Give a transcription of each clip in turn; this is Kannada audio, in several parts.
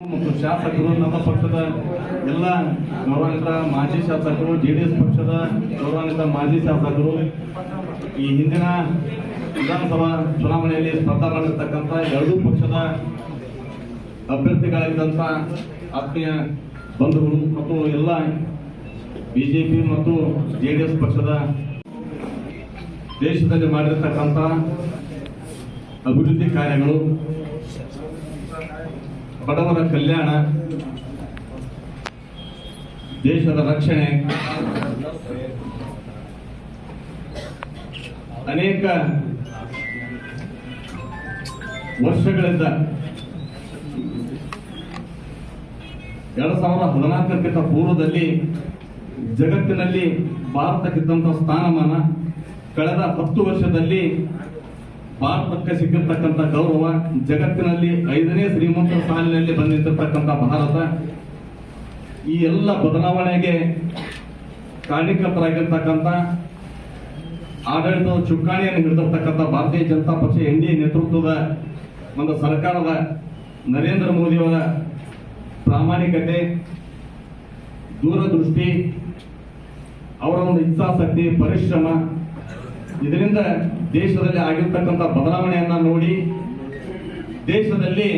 ಮತ್ತು ಶಾಸಕರು ನಮ್ಮ ಪಕ್ಷದ ಎಲ್ಲ ಗೌರವಾನ್ವಿತ ಮಾಜಿ ಶಾಸಕರು ಜೆಡಿಎಸ್ ಪಕ್ಷದ ಗೌರವಾನ್ವಿತ ಮಾಜಿ ಶಾಸಕರು, ಈ ಹಿಂದಿನ ವಿಧಾನಸಭಾ ಚುನಾವಣೆಯಲ್ಲಿ ಸ್ಪರ್ಧಾ ಮಾಡಿರ್ತಕ್ಕಂಥ ಎರಡೂ ಪಕ್ಷದ ಅಭ್ಯರ್ಥಿಗಳಾಗಿದ್ದಂಥ ಆತ್ಮೀಯ ಬಂಧುಗಳು ಮತ್ತು ಎಲ್ಲ ಬಿಜೆಪಿ ಮತ್ತು ಜೆಡಿಎಸ್ ಪಕ್ಷದ ದೇಶದಲ್ಲಿ ಮಾಡಿರ್ತಕ್ಕಂಥ ಅಭಿವೃದ್ಧಿ ಕಾರ್ಯಗಳು ಬಡವರ ಕಲ್ಯಾಣ, ದೇಶದ ರಕ್ಷಣೆ, ಅನೇಕ ವರ್ಷಗಳಿಂದ ಎರಡ್ ಸಾವಿರದ ಹದಿನಾಲ್ಕಕ್ಕಿಂತ ಪೂರ್ವದಲ್ಲಿ ಜಗತ್ತಿನಲ್ಲಿ ಭಾರತಕ್ಕಿದ್ದಂತಹ ಸ್ಥಾನಮಾನ, ಕಳೆದ ಹತ್ತು ವರ್ಷದಲ್ಲಿ ಭಾರತಕ್ಕೆ ಸಿಕ್ಕಿರ್ತಕ್ಕಂಥ ಗೌರವ ಜಗತ್ತಿನಲ್ಲಿ ಐದನೇ ಶ್ರೀಮಂತ ಸಾಲಿನಲ್ಲಿ ಬಂದಿರ್ತಕ್ಕಂಥ ಭಾರತ, ಈ ಎಲ್ಲ ಬದಲಾವಣೆಗೆ ಕಾರಣೀಕರ್ತರಾಗಿರ್ತಕ್ಕಂಥ ಆಡಳಿತದ ಚುಕ್ಕಾಣಿಯನ್ನು ಹಿಡಿದಿರ್ತಕ್ಕಂಥ ಭಾರತೀಯ ಜನತಾ ಪಕ್ಷ, ಎನ್ ಡಿ ನೇತೃತ್ವದ ಒಂದು ಸರ್ಕಾರದ ನರೇಂದ್ರ ಮೋದಿಯವರ ಪ್ರಾಮಾಣಿಕತೆ, ದೂರದೃಷ್ಟಿ, ಅವರ ಒಂದು ಇಚ್ಛಾಸಕ್ತಿ ಪರಿಶ್ರಮ, ಇದರಿಂದ ದೇಶದಲ್ಲಿ ಆಗಿರ್ತಕ್ಕಂಥ ಬದಲಾವಣೆಯನ್ನ ನೋಡಿ, ದೇಶದಲ್ಲಿ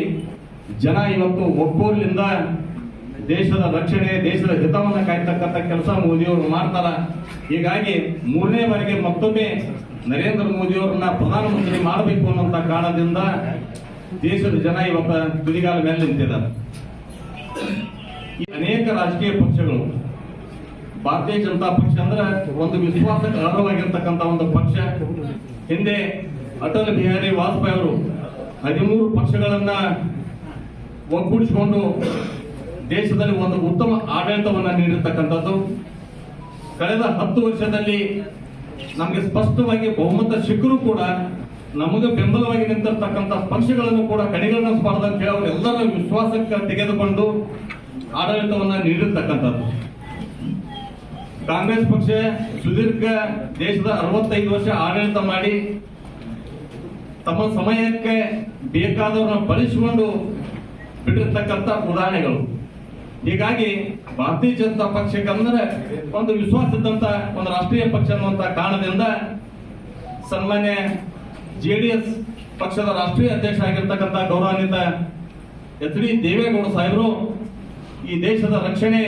ಜನ ಇವತ್ತು ಒಕ್ಕೋಲಿಂದ ದೇಶದ ರಕ್ಷಣೆ, ದೇಶದ ಹಿತವನ್ನ ಕಾಯ್ತಕ್ಕಂಥ ಕೆಲಸ ಮೋದಿಯವರು ಮಾಡ್ತಾರ. ಹೀಗಾಗಿ ಮೂರನೇ ಬಾರಿಗೆ ಮತ್ತೊಮ್ಮೆ ನರೇಂದ್ರ ಮೋದಿಯವರನ್ನ ಪ್ರಧಾನಮಂತ್ರಿ ಮಾಡಬೇಕು ಅನ್ನುವಂತ ಕಾರಣದಿಂದ ದೇಶದ ಜನ ಇವತ್ತ ತುದಿಗಾಲ ಮೇಲೆ ನಿಂತಿದ್ದಾರೆ. ಅನೇಕ ರಾಜಕೀಯ ಪಕ್ಷಗಳು, ಭಾರತೀಯ ಜನತಾ ಪಕ್ಷ ಅಂದ್ರೆ ಒಂದು ವಿಶ್ವಾಸಕ್ಕೆ ಅರ್ಹವಾಗಿರ್ತಕ್ಕಂಥ ಒಂದು ಪಕ್ಷ. ಹಿಂದೆ ಅಟಲ್ ಬಿಹಾರಿ ವಾಜಪೇಯಿ ಅವರು ಹದಿಮೂರು ಪಕ್ಷಗಳನ್ನ ಒಗ್ಗೂಡಿಸಿಕೊಂಡು ದೇಶದಲ್ಲಿ ಒಂದು ಉತ್ತಮ ಆಡಳಿತವನ್ನ ನೀಡಿರ್ತಕ್ಕಂಥದ್ದು. ಕಳೆದ ಹತ್ತು ವರ್ಷದಲ್ಲಿ ನಮಗೆ ಸ್ಪಷ್ಟವಾಗಿ ಬಹುಮತ ಸಿಕ್ಕರೂ ಕೂಡ ನಮಗೆ ಬೆಂಬಲವಾಗಿ ನಿಂತಿರ್ತಕ್ಕಂಥ ಪಕ್ಷಗಳನ್ನು ಕೂಡ ಕಡೆಗಣಿಸಬಾರದು ಅಂತ ಹೇಳಿ ಅವರೆಲ್ಲರ ವಿಶ್ವಾಸಕ್ಕೆ ತೆಗೆದುಕೊಂಡು ಆಡಳಿತವನ್ನ ನೀಡಿರ್ತಕ್ಕಂಥದ್ದು. ಕಾಂಗ್ರೆಸ್ ಪಕ್ಷ ಸುದೀರ್ಘ ದೇಶದ ಅರವತ್ತೈದು ವರ್ಷ ಆಡಳಿತ ಮಾಡಿ ತಮ್ಮ ಸಮಯಕ್ಕೆ ಬೇಕಾದವರನ್ನ ಬಳಸಿಕೊಂಡು ಬಿಟ್ಟಿರ್ತಕ್ಕಂಥ ಉದಾಹರಣೆಗಳು. ಹೀಗಾಗಿ ಭಾರತೀಯ ಜನತಾ ಪಕ್ಷಕ್ಕಂದ್ರೆ ಒಂದು ವಿಶ್ವಾಸ ಇದ್ದಂತ ಒಂದು ರಾಷ್ಟ್ರೀಯ ಪಕ್ಷ ಅನ್ನುವಂಥ ಕಾರಣದಿಂದ ಸನ್ಮಾನ್ಯ ಎಸ್ ಪಕ್ಷದ ರಾಷ್ಟ್ರೀಯ ಅಧ್ಯಕ್ಷ ಆಗಿರ್ತಕ್ಕಂಥ ಗೌರವಾನ್ವಿತ ಎಚ್ ಡಿ ದೇವೇಗೌಡ ಸಾಹೇಬರು ಈ ದೇಶದ ರಕ್ಷಣೆ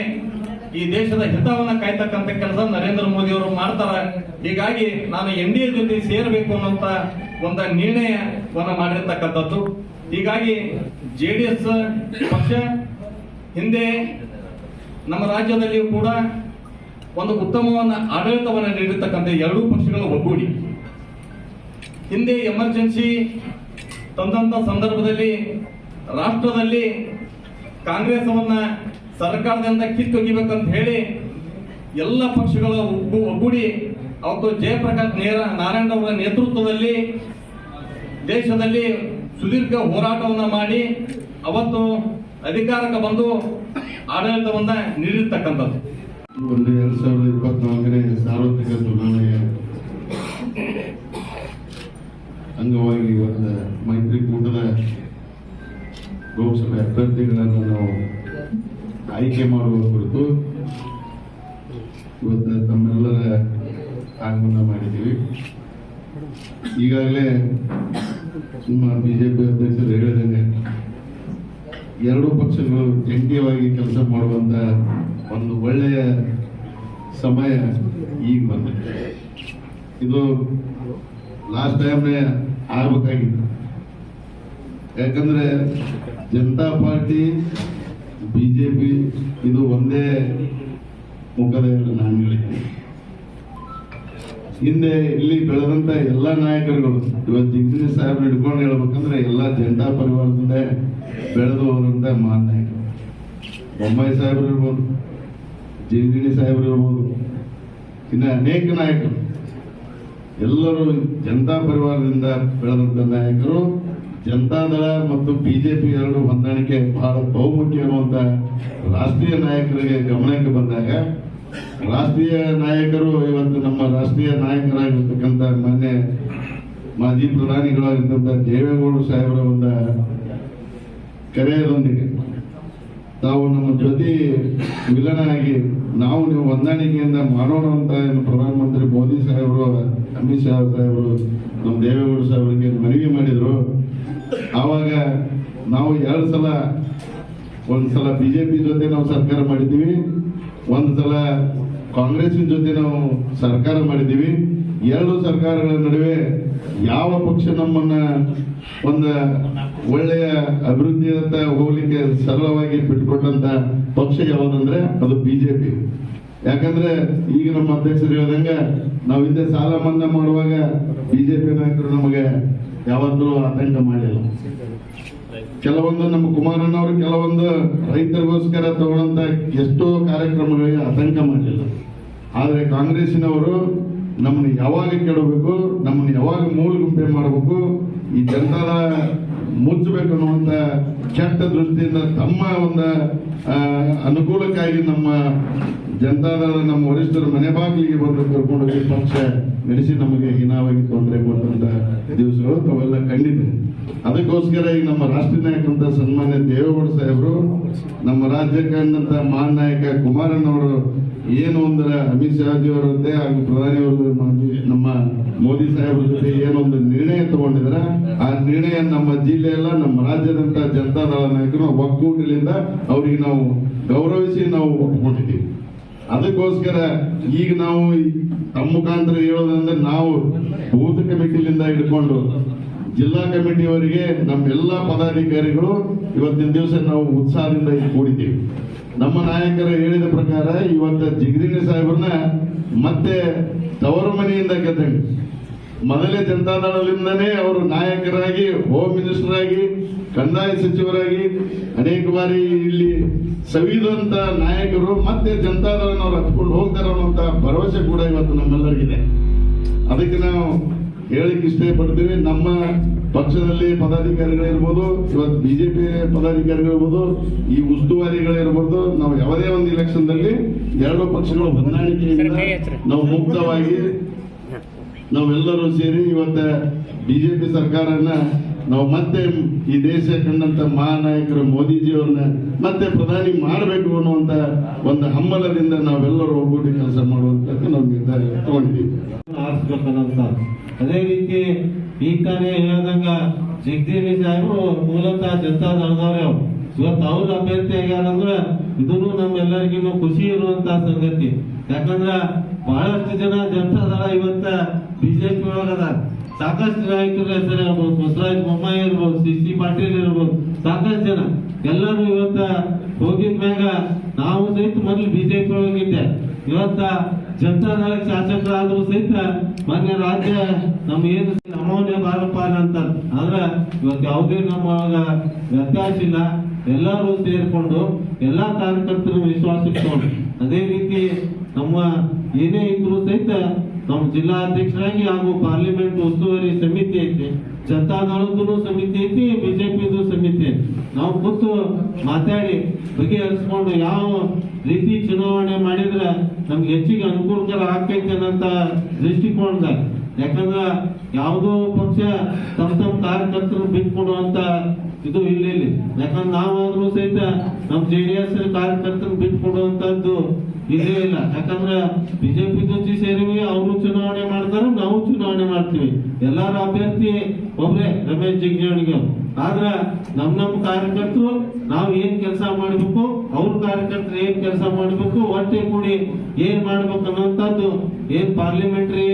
ಈ ದೇಶದ ಹಿತವನ್ನ ಕಾಯ್ತಕ್ಕಂಥ ಕೆಲಸ ನರೇಂದ್ರ ಮೋದಿ ಅವರು ಮಾಡ್ತಾರೆ. ಹೀಗಾಗಿ ನಾನು ಎನ್ ಡಿ ಎ ಜೊತೆ ಸೇರಬೇಕು ಅನ್ನುವಂತ ಒಂದು ನಿರ್ಣಯವನ್ನ ಮಾಡಿರ್ತಕ್ಕಂಥದ್ದು. ಹೀಗಾಗಿ ಜೆ ಡಿ ಎಸ್ ಪಕ್ಷ ಹಿಂದೆ ನಮ್ಮ ರಾಜ್ಯದಲ್ಲಿಯೂ ಕೂಡ ಒಂದು ಉತ್ತಮವನ್ನ ಆಡಳಿತವನ್ನು ನೀಡಿರ್ತಕ್ಕಂಥ ಎರಡೂ ಪಕ್ಷಗಳು ಒಗ್ಗೂಡಿ. ಹಿಂದೆ ಎಮರ್ಜೆನ್ಸಿ ತಂದಂತ ಸಂದರ್ಭದಲ್ಲಿ ರಾಷ್ಟ್ರದಲ್ಲಿ ಕಾಂಗ್ರೆಸ್ವನ್ನ ಸರ್ಕಾರದಿಂದ ಕಿತ್ತೊಗಿಬೇಕಂತ ಹೇಳಿ ಎಲ್ಲ ಪಕ್ಷಗಳ ಒಗ್ಗು- ಒಗ್ಗೂಡಿ ಅವತ್ತು ಜಯಪ್ರಕಾಶ್ ನೇರ ನಾರಾಯಣ ಅವರ ನೇತೃತ್ವದಲ್ಲಿ ದೇಶದಲ್ಲಿ ಸುದೀರ್ಘ ಹೋರಾಟವನ್ನು ಮಾಡಿ ಅವತ್ತು ಅಧಿಕಾರಕ್ಕೆ ಬಂದು ಆಡಳಿತವನ್ನ ನೀಡಿರ್ತಕ್ಕಂಥದ್ದು. ಒಂದು ಎರಡ್ ಸಾವಿರದ ಇಪ್ಪತ್ನಾಲ್ಕನೇ ಸಾರ್ವತ್ರಿಕ ಚುನಾವಣೆಯ ಅಂಗವಾಗಿ ಇವತ್ತು ಮೈತ್ರಿಕೂಟದ ಲೋಕಸಭೆ ಅಭ್ಯರ್ಥಿಗಳನ್ನು ನಾವು ಆಯ್ಕೆ ಮಾಡುವ ಕುರಿತು ಇವತ್ತು ತಮ್ಮೆಲ್ಲರ ಆಗಮನ ಮಾಡಿದ್ದೀವಿ. ಈಗಾಗಲೇ ನಿಮ್ಮ ಬಿಜೆಪಿ ಅಧ್ಯಕ್ಷರು ಹೇಳಿದಂಗೆ ಎರಡೂ ಪಕ್ಷಗಳು ಜಂಟಿಯಾಗಿ ಕೆಲಸ ಮಾಡುವಂತ ಒಂದು ಒಳ್ಳೆಯ ಸಮಯ ಈಗ ಬಂದಿದೆ. ಇದು ಲಾಸ್ಟ್ ಟೈಮ್ನೇ ಆಗ್ಬೇಕಾಗಿತ್ತು. ಯಾಕಂದ್ರೆ ಜನತಾ ಪಾರ್ಟಿ ಬಿಜೆಪಿ ಇದು ಒಂದೇ ಮುಖದ ನಾನು ನಾಣ್ಯಗಳಿವೆ ಹಿಂದೆ ಇಲ್ಲಿ ಬೆಳೆದಂತ ಎಲ್ಲ ನಾಯಕರುಗಳು, ಇವತ್ತು ಜಿಗ್ನಿ ಸಾಹೇಬ್ರು ಹಿಡ್ಕೊಂಡು ಹೇಳ್ಬೇಕಂದ್ರೆ ಎಲ್ಲ ಜನತಾ ಪರಿವಾರದಿಂದ ಬೆಳೆದು ಹೋದಂತ ಮಹಾನ್ ನಾಯಕರು. ಬೊಮ್ಮಾಯಿ ಸಾಹೇಬ್ರು ಇರ್ಬೋದು ಜಿಗಿಣಿ ಸಾಹೇಬ್ರು ಇರ್ಬೋದು, ಇನ್ನು ಅನೇಕ ನಾಯಕರು. ಎಲ್ಲರೂ ಜನತಾ ಪರಿವಾರದಿಂದ ಬೆಳೆದಂತ ನಾಯಕರು. ಜನತಾದಳ ಮತ್ತು ಬಿಜೆಪಿ ಎರಡು ಹೊಂದಾಣಿಕೆ ಬಹಳ ಬಹುಮುಖ್ಯ ಅನ್ನುವಂತ ರಾಷ್ಟ್ರೀಯ ನಾಯಕರಿಗೆ ಗಮನಕ್ಕೆ ಬಂದಾಗ, ರಾಷ್ಟ್ರೀಯ ನಾಯಕರು ಇವತ್ತು ನಮ್ಮ ರಾಷ್ಟ್ರೀಯ ನಾಯಕರಾಗಿರ್ತಕ್ಕಂಥ ಮಾನ್ಯ ಮಾಜಿ ಪ್ರಧಾನಿಗಳಾಗಿರ್ತಕ್ಕಂಥ ದೇವೇಗೌಡ ಸಾಹೇಬರ ಒಂದು ಕರೆಯದೊಂದಿಗೆ ತಾವು ನಮ್ಮ ಜೊತೆ ವಿಲನಾಗಿ ನಾವು ನೀವು ಹೊಂದಾಣಿಕೆಯಿಂದ ಮಾಡೋಣ ಅಂತ ಏನು ಪ್ರಧಾನಮಂತ್ರಿ ಮೋದಿ ಸಾಹೇಬರು, ಅಮಿತ್ ಶಾ ಸಾಹೇಬರು, ನಮ್ಮ ದೇವೇಗೌಡ ಸಾಹೇಬರಿಗೆ ಮನವಿ ಮಾಡಿದ್ರು. ಆವಾಗ ನಾವು ಎರಡು ಸಲ, ಒಂದು ಸಲ ಬಿಜೆಪಿ ಜೊತೆ ನಾವು ಸರ್ಕಾರ ಮಾಡಿದ್ದೀವಿ, ಒಂದು ಸಲ ಕಾಂಗ್ರೆಸ್ಸಿನ ಜೊತೆ ನಾವು ಸರ್ಕಾರ ಮಾಡಿದ್ದೀವಿ. ಎರಡು ಸರ್ಕಾರಗಳ ನಡುವೆ ಯಾವ ಪಕ್ಷ ನಮ್ಮನ್ನ ಒಂದು ಒಳ್ಳೆಯ ಅಭಿವೃದ್ಧಿಯತ್ತ ಹೋಗ್ಲಿಕ್ಕೆ ಸರಳವಾಗಿ ಬಿಟ್ಕೊಟ್ಟಂಥ ಪಕ್ಷ ಯಾವುದಂದ್ರೆ ಅದು ಬಿಜೆಪಿ. ಯಾಕಂದ್ರೆ ಈಗ ನಮ್ಮ ಅಧ್ಯಕ್ಷರು ಹೇಳ್ದಂಗ ನಾವು ಹಿಂದೆ ಸಾಲ ಮನ್ನಾ ಮಾಡುವಾಗ ಬಿಜೆಪಿ ನಾಯಕರು ನಮಗೆ ಯಾವತ್ತೂ ಆತಂಕ ಮಾಡಿಲ್ಲ. ಕೆಲವೊಂದು ನಮ್ಮ ಕುಮಾರಣ್ಣವರು ಕೆಲವೊಂದು ರೈತರಿಗೋಸ್ಕರ ತಗೊಂಡಂತ ಎಷ್ಟೋ ಕಾರ್ಯಕ್ರಮಗಳಿಗೆ ಆತಂಕ ಮಾಡಲಿಲ್ಲ ಆದರೆ ಕಾಂಗ್ರೆಸ್ಸಿನವರು ನಮ್ಮನ್ನು ಯಾವಾಗ ಕೆಡಬೇಕು ನಮ್ಮನ್ನು ಯಾವಾಗ ಮೂಲ ಗುಂಪೆ ಮಾಡಬೇಕು, ಈ ಜನತಾದ ಮುಚ್ಚಬೇಕು ಅನ್ನುವಂಥ ಕೆಟ್ಟ ದೃಷ್ಟಿಯಿಂದ ತಮ್ಮ ಒಂದು ಅನುಕೂಲಕ್ಕಾಗಿ ನಮ್ಮ ಜನತಾದಳ, ನಮ್ಮ ವರಿಷ್ಠರು ಮನೆ ಬಾಗಿಲಿಗೆ ಬಂದು ಕರ್ಕೊಂಡು ಹೋಗಿ ಪಕ್ಷ ನಡೆಸಿ ನಮಗೆ ಹೀನಾವಾಗಿ ತೊಂದರೆ ಕೊಟ್ಟಂತ ದಿವಸಗಳು ತಾವೆಲ್ಲ ಕಂಡಿದೆ. ಅದಕ್ಕೋಸ್ಕರ ಈಗ ನಮ್ಮ ರಾಷ್ಟ್ರೀಯ ನಾಯಕರಂತ ಸನ್ಮಾನ್ಯ ದೇವೇಗೌಡ ಸಾಹೇಬರು, ನಮ್ಮ ರಾಜ್ಯ ಕಂಡಂತ ಮಹಾನ್ ನಾಯಕ ಕುಮಾರಣ್ಣವರು ಏನು ಅಂದ್ರೆ ಅಮಿತ್ ಶಾಜಿ ಅವರಂತೆ ಹಾಗೂ ಪ್ರಧಾನಿಯವರು ನಮ್ಮ ಮೋದಿ ಸಾಹೇಬರ ಜೊತೆ ಏನೊಂದು ನಿರ್ಣಯ ನಿರ್ಣಯ ನಮ್ಮ ಜಿಲ್ಲೆಯಲ್ಲ, ನಮ್ಮ ರಾಜ್ಯದಂತ ಜನತಾದಳ ನಾಯಕರು ಒಕ್ಕೂಟದಿಂದ ಅವರಿಗೆ ನಾವು ಗೌರವಿಸಿ ನಾವು ಒಪ್ಕೊಂಡಿದ್ದೀವಿ ಅದಕ್ಕೋಸ್ಕರ ಈಗ ನಾವು ತಮ್ಮ ಮುಖಾಂತರ ಹೇಳೋದಂದ್ರೆ ನಾವು ಬೂತ್ ಕಮಿಟಿಲಿಂದ ಹಿಡ್ಕೊಂಡು ಜಿಲ್ಲಾ ಕಮಿಟಿಯವರಿಗೆ ನಮ್ಮೆಲ್ಲ ಪದಾಧಿಕಾರಿಗಳು ಇವತ್ತಿನ ದಿವಸ ನಾವು ಉತ್ಸಾಹದಿಂದ ಕೂಡಿದ್ದೀವಿ. ನಮ್ಮ ನಾಯಕರು ಹೇಳಿದ ಪ್ರಕಾರ ಇವತ್ತು ಜಿಗ್ರಿಣಿ ಸಾಹೇಬ್ರನ್ನ ಮತ್ತೆ ತವರು ಮನೆಯಿಂದ ಗೆದ್ದಂಗೆ ಮೊದಲೇ ಜನತಾದಳದಿಂದನೇ ಅವರು ನಾಯಕರಾಗಿ ಹೋಮ್ ಮಿನಿಸ್ಟರ್ ಆಗಿ ಕಂದಾಯ ಸಚಿವರಾಗಿ ಅನೇಕ ಬಾರಿ ಇಲ್ಲಿ ಸವಿದಂತ ನಾಯಕರು ಮತ್ತೆ ಜನತಾದಳನವ್ರು ಹತ್ಕೊಂಡು ಹೋಗ್ತಾರ ಅನ್ನುವಂತ ಭರವಸೆ ಕೂಡ ಇವತ್ತು ನಮ್ಮೆಲ್ಲರಿಗಿದೆ. ಅದಕ್ಕೆ ನಾವು ಹೇಳಕ್ಕೆ ಇಷ್ಟಪಡ್ತೀವಿ ನಮ್ಮ ಪಕ್ಷದಲ್ಲಿ ಪದಾಧಿಕಾರಿಗಳಿರ್ಬೋದು ಇವತ್ತು ಬಿಜೆಪಿ ಪದಾಧಿಕಾರಿಗಳಿರ್ಬೋದು ಈ ಉಸ್ತುವಾರಿಗಳಿರ್ಬೋದು ನಾವು ಯಾವುದೇ ಒಂದು ಇಲೆಕ್ಷನ್ದಲ್ಲಿ ಎರಡು ಪಕ್ಷಗಳು ಹೊಂದಾಣಿಕೆಯಿಂದ ನಾವು ಮುಕ್ತವಾಗಿ ನಾವೆಲ್ಲರೂ ಸೇರಿ ಇವತ್ತ ಬಿಜೆಪಿ ಸರ್ಕಾರನ ನಾವು ಮತ್ತೆ ಈ ದೇಶ ಕಂಡಂತ ಮಹಾನಾಯಕರು ಮೋದಿಜಿಯವ್ರನ್ನ ಮತ್ತೆ ಪ್ರಧಾನಿ ಮಾಡಬೇಕು ಅನ್ನುವಂತ ಒಂದು ಹಮ್ಮಲದಿಂದ ನಾವೆಲ್ಲರೂ ಒಗ್ಗೂಡಿ ಕೆಲಸ ಮಾಡುವಂತ ನಾವು ನಿರ್ಧಾರ ತಗೊಂಡಿದ್ದೀವಿ. ಅದೇ ರೀತಿ ಈ ಕಾರ್ಯ ಹೇಳಿದಂಗ ಜಗದೀಶ್ ಸಾಹೇಬರು ಮೂಲತಃ ಜನತಾ ದಳದವ್ರೆ ಇವತ್ತು ಅವ್ರ ಅಭ್ಯರ್ಥಿ ಆಗ್ಯಾರಂದ್ರ ಇದನ್ನು ನಮ್ಮೆಲ್ಲರಿಗೂ ಖುಷಿ ಇರುವಂತಹ ಸಂಗತಿ. ಯಾಕಂದ್ರ ಬಹಳಷ್ಟು ಜನ ಜನತಾ ದಳ ಇವತ್ತ ಬಿಜೆಪಿ ಒಳಗದ. ಸಾಕಷ್ಟು ನಾಯಕರ ಹೆಸರು ಇರ್ಬೋದು, ಬಸವರಾಜ ಬೊಮ್ಮಾಯಿ ಇರ್ಬೋದು, ಸಿ ಸಿ ಪಾಟೀಲ್ ಇರ್ಬೋದು, ಸಾಕಷ್ಟು ಜನ. ಎಲ್ಲರೂ ಇವತ್ತ ಹೋಗಿದ್ಮ್ಯಾಗ ನಾವು ಸಹಿತ ಮೊದಲು ಬಿಜೆಪಿ ಒಳಗಿದ್ದೆ. ಇವತ್ತ ಜನತಾದಳ ಶಾಸಕರಾದ್ರೂ ಸಹಿತ ಮೊನ್ನೆ ರಾಜ್ಯ ನಮ್ಮ ಏನು ಅಮೌಲ್ಯ ಬಾರಪ್ಪ ಅಂತ ಆದ್ರೆ ಇವತ್ತು ಯಾವುದೇ ನಮ್ಮ ವ್ಯತ್ಯಾಸ ಇಲ್ಲ. ಎಲ್ಲರೂ ಸೇರಿಕೊಂಡು ಎಲ್ಲ ಕಾರ್ಯಕರ್ತರು ವಿಶ್ವಾಸ ಇಟ್ಕೊಂಡು ಅದೇ ರೀತಿ ನಮ್ಮ ಏನೇ ಇದ್ರು ಸಹಿತ ನಮ್ಮ ಜಿಲ್ಲಾಧ್ಯಕ್ಷರಾಗಿ ಹಾಗೂ ಪಾರ್ಲಿಮೆಂಟ್ ಉಸ್ತುವಾರಿ ಸಮಿತಿ ಐತಿ ಜನತಾದಳದ್ದು ಸಮಿತಿ ಐತಿ, ಬಿಜೆಪಿದು ಸಮಿತಿ ಐತಿ. ನಾವು ಕೂತು ಮಾತಾಡಿ ಬಗೆಹರಿಸ್ಕೊಂಡು ಯಾವ ರೀತಿ ಚುನಾವಣೆ ಮಾಡಿದ್ರೆ ನಮ್ಗೆ ಹೆಚ್ಚಿಗೆ ಅನುಕೂಲಕರ ಆಗ್ತೈತೆ ಅನ್ನಂತ ದೃಷ್ಟಿಕೋನದ. ಯಾಕಂದ್ರೆ ಯಾವುದೋ ಪಕ್ಷ ತಮ್ಮ ತಮ್ಮ ಕಾರ್ಯಕರ್ತರು ಬಿಟ್ಕೊಡುವಂತ ಇದು ಇಲ್ಲ ಯಾಕಂದ್ರೆ ನಾವಾದ್ರೂ ಸಹಿತ ನಮ್ ಜೆ ಡಿ ಎಸ್ ಕಾರ್ಯಕರ್ತರು ಬಿಟ್ಕೊಡುವಂತದ್ದು ಇಲ್ಲೇ ಇಲ್ಲ. ಯಾಕಂದ್ರೆ ಬಿಜೆಪಿ ಜೊತೆ ಸೇರಿವಿ, ಅವರು ಚುನಾವಣೆ ಮಾಡ್ತಾರೆ, ನಾವು ಚುನಾವಣೆ ಮಾಡ್ತೀವಿ. ಎಲ್ಲಾರ ಅಭ್ಯರ್ಥಿ ಒಬ್ರೇ, ರಮೇಶ್ ಜಿಗ್ಜಾಣಿಗೆ ಆದ್ರ ನಮ್ ನಮ್ ಕಾರ್ಯಕರ್ತರು, ನಾವು ಏನ್ ಕೆಲಸ ಮಾಡ್ಬೇಕು, ಅವ್ರ ಕಾರ್ಯಕರ್ತರು ಏನ್ ಕೆಲಸ ಮಾಡ್ಬೇಕು, ಒಟ್ಟೆ ಕೂಡಿ ಏನ್ ಮಾಡ್ಬೇಕು ಅನ್ನೋಂಥದ್ದು ಏನ್ ಪಾರ್ಲಿಮೆಂಟರಿ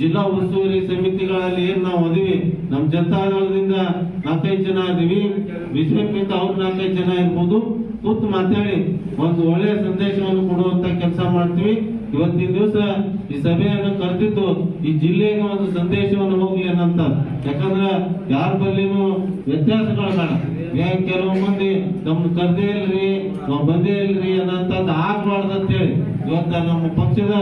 ಜಿಲ್ಲಾ ಉಸ್ತುವಾರಿ ಸಮಿತಿಗಳಲ್ಲಿ ಏನ್ ನಾವು ಅದೀವಿ ನಮ್ ಜನತಾದಳದಿಂದ ನಾಲ್ಕೈದು ಜನ ಅದೀವಿ ಬಿಜೆಪಿಯಿಂದ ಅವ್ರ ನಾಲ್ಕೈದು ಜನ ಇರ್ಬೋದು. ಕೂತು ಮಾತಾಡಿ, ಒಂದು ಒಳ್ಳೆಯ ಸಂದೇಶವನ್ನು ಕೊಡುವಂತ ಕೆಲಸ ಮಾಡ್ತೀವಿ. ಇವತ್ತಿನ ದಿವಸ ಈ ಸಭೆಯನ್ನು ಕರೆದಿದ್ದು ಈ ಜಿಲ್ಲೆಗೆ ಒಂದು ಸಂದೇಶವನ್ನು ಹೋಗ್ಲಿ ಅನ್ನಂತ. ಯಾಕಂದ್ರೆ ಯಾರ ಬಲ್ಲಿನೂ ವ್ಯತ್ಯಾಸಗಳು ಕಾಣ ಕೆಲವು ಮಂದಿ ನಮ್ನ ಕರ್ದೇ ಇಲ್ರಿ, ನಾವು ಬಂದೇ ಇಲ್ರಿ ಅನ್ನಂತದ್ದು ಆಗ್ಬಾರ್ದು ಅಂತೇಳಿ. ಇವತ್ತ ನಮ್ಮ ಪಕ್ಷದ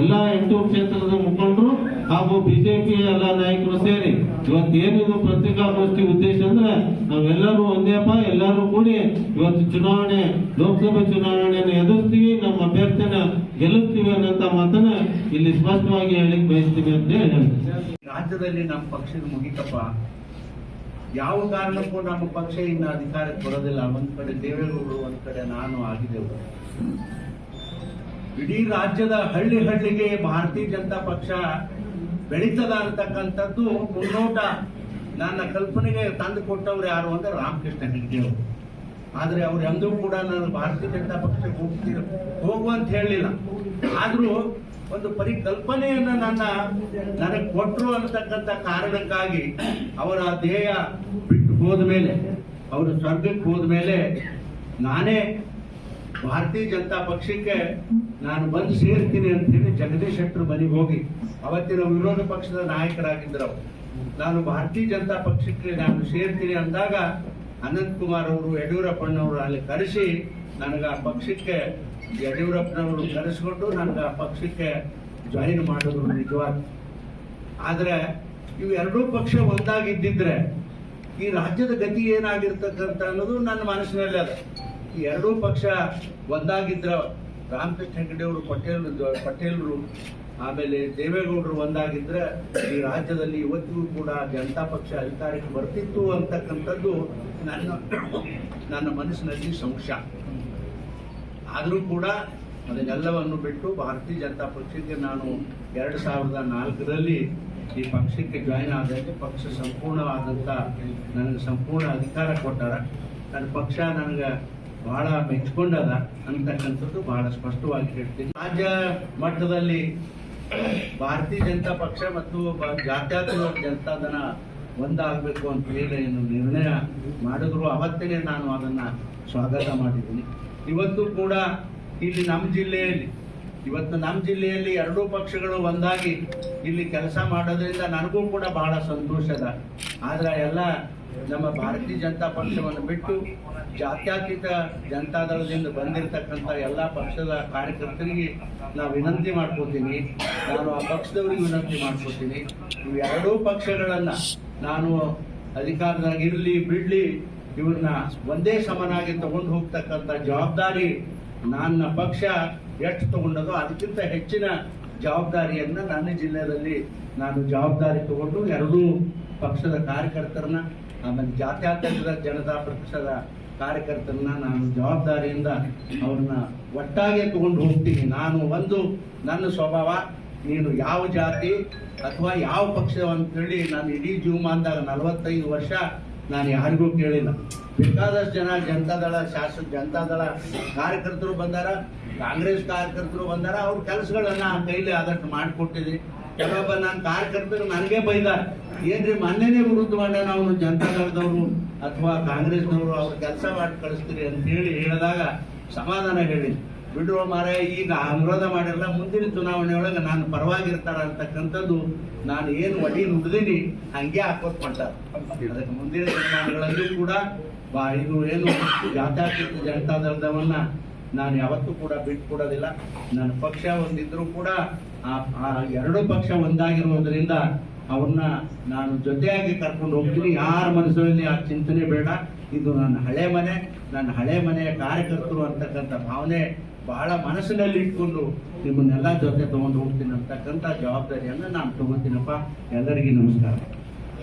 ಎಲ್ಲಾ ಎಂಟು ಕ್ಷೇತ್ರದ ಮುಖಂಡರು ಹಾಗೂ ಬಿಜೆಪಿ ಎಲ್ಲ ನಾಯಕರು ಸೇರಿ ಇವತ್ತು ಏನಿದು ಪತ್ರಿಕಾಗೋಷ್ಠಿ ಉದ್ದೇಶ ಅಂದ್ರೆ ನಾವೆಲ್ಲರೂ ಒಂದೇಪ್ಪ ಎಲ್ಲರೂ ಕೂಡಿ ಇವತ್ತು ಚುನಾವಣೆ, ಲೋಕಸಭೆ ಚುನಾವಣೆಯನ್ನು ಎದುರಿಸ್ತೀವಿ, ನಮ್ಮ ಅಭ್ಯರ್ಥಿನ ಗೆಲ್ಲಿಸ್ತೀವಿ ಅನ್ನೋಂತ ಮಾತನ್ನ ಇಲ್ಲಿ ಸ್ಪಷ್ಟವಾಗಿ ಹೇಳಿಕ್ ಬಯಸ್ತೀವಿ ಅಂತ ಹೇಳಿ ರಾಜ್ಯದಲ್ಲಿ ನಮ್ಮ ಪಕ್ಷದ ಮುಗಿತಪ್ಪ. ಯಾವ ಕಾರಣಕ್ಕೂ ನಮ್ಮ ಪಕ್ಷ ಇನ್ನು ಅಧಿಕಾರಕ್ಕೆ ಬರೋದಿಲ್ಲ. ಒಂದ್ ಕಡೆ ದೇವೇಗೌಡರು, ಒಂದ್ ಕಡೆ ನಾನು ಆಗಿದ್ದೆವು. ಇಡೀ ರಾಜ್ಯದ ಹಳ್ಳಿ ಹಳ್ಳಿಗೆ ಭಾರತೀಯ ಜನತಾ ಪಕ್ಷ ಬೆಳೀತದ ಅಂತಕ್ಕಂಥದ್ದು ಮುನ್ನೋಟ ನನ್ನ ಕಲ್ಪನೆಗೆ ತಂದು ಕೊಟ್ಟವ್ರು ಯಾರು ಅಂದ್ರೆ ರಾಮಕೃಷ್ಣ ಹೆಗ್ಡೆ ಅವರು ಆದ್ರೆ ಅವ್ರು ಎಂದೂ ಕೂಡ ನಾನು ಭಾರತೀಯ ಜನತಾ ಪಕ್ಷಕ್ಕೆ ಹೋಗ್ತೀರ ಹೋಗು ಅಂತ ಹೇಳಲಿಲ್ಲ. ಆದ್ರೂ ಒಂದು ಪರಿಕಲ್ಪನೆಯನ್ನ ನನ್ನ ನನಗೆ ಕೊಟ್ಟರು ಅಂತಕ್ಕಂಥ ಕಾರಣಕ್ಕಾಗಿ ಅವರ ಧ್ಯೇಯ ಬಿಟ್ಟು ಹೋದ ಮೇಲೆ, ಅವರು ಸ್ವರ್ಗಕ್ಕೆ ಹೋದ ಮೇಲೆ ನಾನೇ ಭಾರತೀಯ ಜನತಾ ಪಕ್ಷಕ್ಕೆ ನಾನು ಬಂದು ಸೇರ್ತೀನಿ ಅಂತ ಹೇಳಿ ಜಗದೀಶ್ ಶೆಟ್ಟರ್ ಮನೆಗೆ ಹೋಗಿ, ಅವತ್ತಿನ ವಿರೋಧ ಪಕ್ಷದ ನಾಯಕರಾಗಿದ್ದರು. ನಾನು ಭಾರತೀಯ ಜನತಾ ಪಕ್ಷಕ್ಕೆ ನಾನು ಸೇರ್ತೀನಿ ಅಂದಾಗ ಅನಂತ್ ಕುಮಾರ್ ಅವರು, ಯಡಿಯೂರಪ್ಪನವರು ಅಲ್ಲಿ ಕರೆಸಿ ನನಗೆ ಆ ಪಕ್ಷಕ್ಕೆ ಯಡಿಯೂರಪ್ಪನವರು ಕರೆಸಿಕೊಂಡು ನನಗೆ ಆ ಪಕ್ಷಕ್ಕೆ ಜಾಯಿನ್ ಮಾಡೋದು ನಿಜವಾದ ಆದರೆ ಇವು ಎರಡೂ ಪಕ್ಷ ಒಂದಾಗಿದ್ದಿದ್ರೆ ಈ ರಾಜ್ಯದ ಗತಿ ಏನಾಗಿರ್ತಕ್ಕಂಥ ಅನ್ನೋದು ನನ್ನ ಮನಸ್ಸಿನಲ್ಲಿ ಅದ ಈ ಎರಡೂ ಪಕ್ಷ ಒಂದಾಗಿದ್ರ ರಾಮಕೃಷ್ಣ ಹೆಗಡೆ ಅವರು ಪಟೇಲ್ ಪಟೇಲ್ರು, ಆಮೇಲೆ ದೇವೇಗೌಡರು ಒಂದಾಗಿದ್ರೆ ಈ ರಾಜ್ಯದಲ್ಲಿ ಇವತ್ತಿಗೂ ಕೂಡ ಜನತಾ ಪಕ್ಷ ಅಧಿಕಾರಕ್ಕೆ ಬರ್ತಿತ್ತು ಅಂತಕ್ಕಂಥದ್ದು ನನ್ನ ನನ್ನ ಮನಸ್ಸಿನಲ್ಲಿ ಸಂಶಯ. ಆದರೂ ಕೂಡ ಅದನ್ನೆಲ್ಲವನ್ನು ಬಿಟ್ಟು ಭಾರತೀಯ ಜನತಾ ಪಕ್ಷಕ್ಕೆ ನಾನು ಎರಡು ಸಾವಿರದ ನಾಲ್ಕರಲ್ಲಿ ಈ ಪಕ್ಷಕ್ಕೆ ಜಾಯಿನ್ ಆದಾಗ ಪಕ್ಷ ಸಂಪೂರ್ಣವಾದಂಥ ನನಗೆ ಸಂಪೂರ್ಣ ಅಧಿಕಾರ ಕೊಟ್ಟಾರ. ನನ್ನ ಪಕ್ಷ ನನಗೆ ಬಹಳ ಮೆಚ್ಕೊಂಡದ ಅಂತಕ್ಕಂಥದ್ದು ಬಹಳ ಸ್ಪಷ್ಟವಾಗಿ ಹೇಳ್ತೀನಿ. ರಾಜ್ಯ ಮಟ್ಟದಲ್ಲಿ ಭಾರತೀಯ ಜನತಾ ಪಕ್ಷ ಮತ್ತು ಜಾತ್ಯಾತೀತ ಜನತಾ ದನ ಒಂದಾಗಬೇಕು ಅಂತ ಹೇಳಿ ಏನು ನಿರ್ಣಯ ಮಾಡಿದ್ರು. ಅವತ್ತೇನೆ ನಾನು ಅದನ್ನ ಸ್ವಾಗತ ಮಾಡಿದ್ದೀನಿ. ಇವತ್ತು ಕೂಡ ಇಲ್ಲಿ ನಮ್ಮ ಜಿಲ್ಲೆಯಲ್ಲಿ, ಇವತ್ತು ನಮ್ಮ ಜಿಲ್ಲೆಯಲ್ಲಿ ಎರಡೂ ಪಕ್ಷಗಳು ಒಂದಾಗಿ ಇಲ್ಲಿ ಕೆಲಸ ಮಾಡೋದ್ರಿಂದ ನನಗೂ ಕೂಡ ಬಹಳ ಸಂತೋಷದ. ಆದ್ರೆ ಎಲ್ಲ ನಮ್ಮ ಭಾರತೀಯ ಜನತಾ ಪಕ್ಷವನ್ನು ಬಿಟ್ಟು ಜಾತ್ಯತೀತ ಜನತಾದಳದಿಂದ ಬಂದಿರತಕ್ಕಂಥ ಎಲ್ಲ ಪಕ್ಷದ ಕಾರ್ಯಕರ್ತರಿಗೆ ನಾವು ವಿನಂತಿ ಮಾಡ್ಕೋತೀನಿ. ನಾನು ಆ ಪಕ್ಷದವ್ರಿಗೆ ವಿನಂತಿ ಮಾಡ್ಕೋತೀನಿ. ಇವು ಎರಡೂ ಪಕ್ಷಗಳನ್ನು ನಾನು ಅಧಿಕಾರದಾಗ ಇರಲಿ ಬಿಡಲಿ, ಇವ್ರನ್ನ ಒಂದೇ ಸಮನಾಗಿ ತಗೊಂಡು ಹೋಗ್ತಕ್ಕಂಥ ಜವಾಬ್ದಾರಿ ನನ್ನ ಪಕ್ಷ ಎಷ್ಟು ತಗೊಂಡದೋ ಅದಕ್ಕಿಂತ ಹೆಚ್ಚಿನ ಜವಾಬ್ದಾರಿಯನ್ನು ನನ್ನ ಜಿಲ್ಲೆಯಲ್ಲಿ ನಾನು ಜವಾಬ್ದಾರಿ ತಗೊಂಡು ಎರಡೂ ಪಕ್ಷದ ಕಾರ್ಯಕರ್ತರನ್ನ ಆಮೇಲೆ ಜಾತ್ಯಾತೀತ ಜನತಾ ಪಕ್ಷದ ಕಾರ್ಯಕರ್ತರನ್ನ ನಾನು ಜವಾಬ್ದಾರಿಯಿಂದ ಅವ್ರನ್ನ ಒಟ್ಟಾಗೆ ತಗೊಂಡು ಹೋಗ್ತೀನಿ. ನಾನು ಒಂದು, ನನ್ನ ಸ್ವಭಾವ, ನೀನು ಯಾವ ಜಾತಿ ಅಥವಾ ಯಾವ ಪಕ್ಷ ಅಂತೇಳಿ ನಾನು ಇಡೀ ಜೀವಮಾನದಾಗ ನಲವತ್ತೈದು ವರ್ಷ ನಾನು ಯಾರಿಗೂ ಕೇಳಿಲ್ಲ. ಬೇಕಾದಷ್ಟು ಜನ ಜನತಾದಳ ಶಾಸಕ ಜನತಾದಳ ಕಾರ್ಯಕರ್ತರು ಬಂದಾರ, ಕಾಂಗ್ರೆಸ್ ಕಾರ್ಯಕರ್ತರು ಬಂದಾರ, ಅವ್ರ ಕೆಲಸಗಳನ್ನ ಕೈಲಿ ಆದಷ್ಟು ಮಾಡಿಕೊಟ್ಟಿದೆ ಕೆಲವೊಬ್ಬ ನನ್ನ ಕಾರ್ಯಕರ್ತರು ನನಗೆ ಬೈದ. ಏನ್ರಿ, ಮೊನ್ನೆನೇ ವಿರುದ್ಧ ಮಾಡ್ಯಾನ ಅವನು ಜನತಾದಳದವರು ಅಥವಾ ಕಾಂಗ್ರೆಸ್ನವರು, ಅವ್ರ ಕೆಲಸ ಮಾಡಿ ಕಳಿಸ್ತೀರಿ ಅಂತ ಹೇಳಿ ಹೇಳಿದಾಗ ಸಮಾಧಾನ ಹೇಳಿ. ಬಿಡುವ ಮಾರ ಈಗ ಅನುರೋಧ ಮಾಡಿರಲ್ಲ, ಮುಂದಿನ ಚುನಾವಣೆ ಒಳಗೆ ನಾನು ಪರವಾಗಿರ್ತಾರ ಅಂತಕ್ಕಂಥದ್ದು ನಾನು ಏನು ಒಡಿ ನುಡಿದೀನಿ ಹಂಗೆ ಹಾಕೋದು ಮಾಡ್ತಾರೆ ಅದಕ್ಕೆ ಮುಂದಿನ ಚುನಾವಣೆಗಳಲ್ಲೂ ಕೂಡ ಬಾ ಇದು ಏನು ಜಾತ್ಯಾತೀತ ಜನತಾ ದಳದವನ್ನ ನಾನು ಯಾವತ್ತೂ ಕೂಡ ಬಿಟ್ಟು ಕೊಡೋದಿಲ್ಲ. ನನ್ನ ಪಕ್ಷ ಒಂದಿದ್ರು ಕೂಡ ಆ ಎರಡು ಪಕ್ಷ ಒಂದಾಗಿರುವುದರಿಂದ ಅವ್ರನ್ನ ನಾನು ಜೊತೆಯಾಗಿ ಕರ್ಕೊಂಡು ಹೋಗ್ತೀನಿ. ಯಾರ ಮನಸ್ಸಲ್ಲಿ ಆ ಚಿಂತನೆ ಬೇಡ. ಇದು ನನ್ನ ಹಳೆ ಮನೆ. ನನ್ನ ಹಳೆ ಮನೆಯ ಕಾರ್ಯಕರ್ತರು ಅಂತಕ್ಕಂಥ ಭಾವನೆ ಬಹಳ ಮನಸ್ಸಿನಲ್ಲಿ ಇಟ್ಕೊಂಡು ನಿಮ್ಮನ್ನೆಲ್ಲ ಜೊತೆ ತಗೊಂಡು ಹೋಗ್ತೀನಿ ಅಂತಕ್ಕಂಥ ಜವಾಬ್ದಾರಿಯನ್ನು ನಾನು ತಗೋತೀನಪ್ಪ. ಎಲ್ಲರಿಗೂ ನಮಸ್ಕಾರ.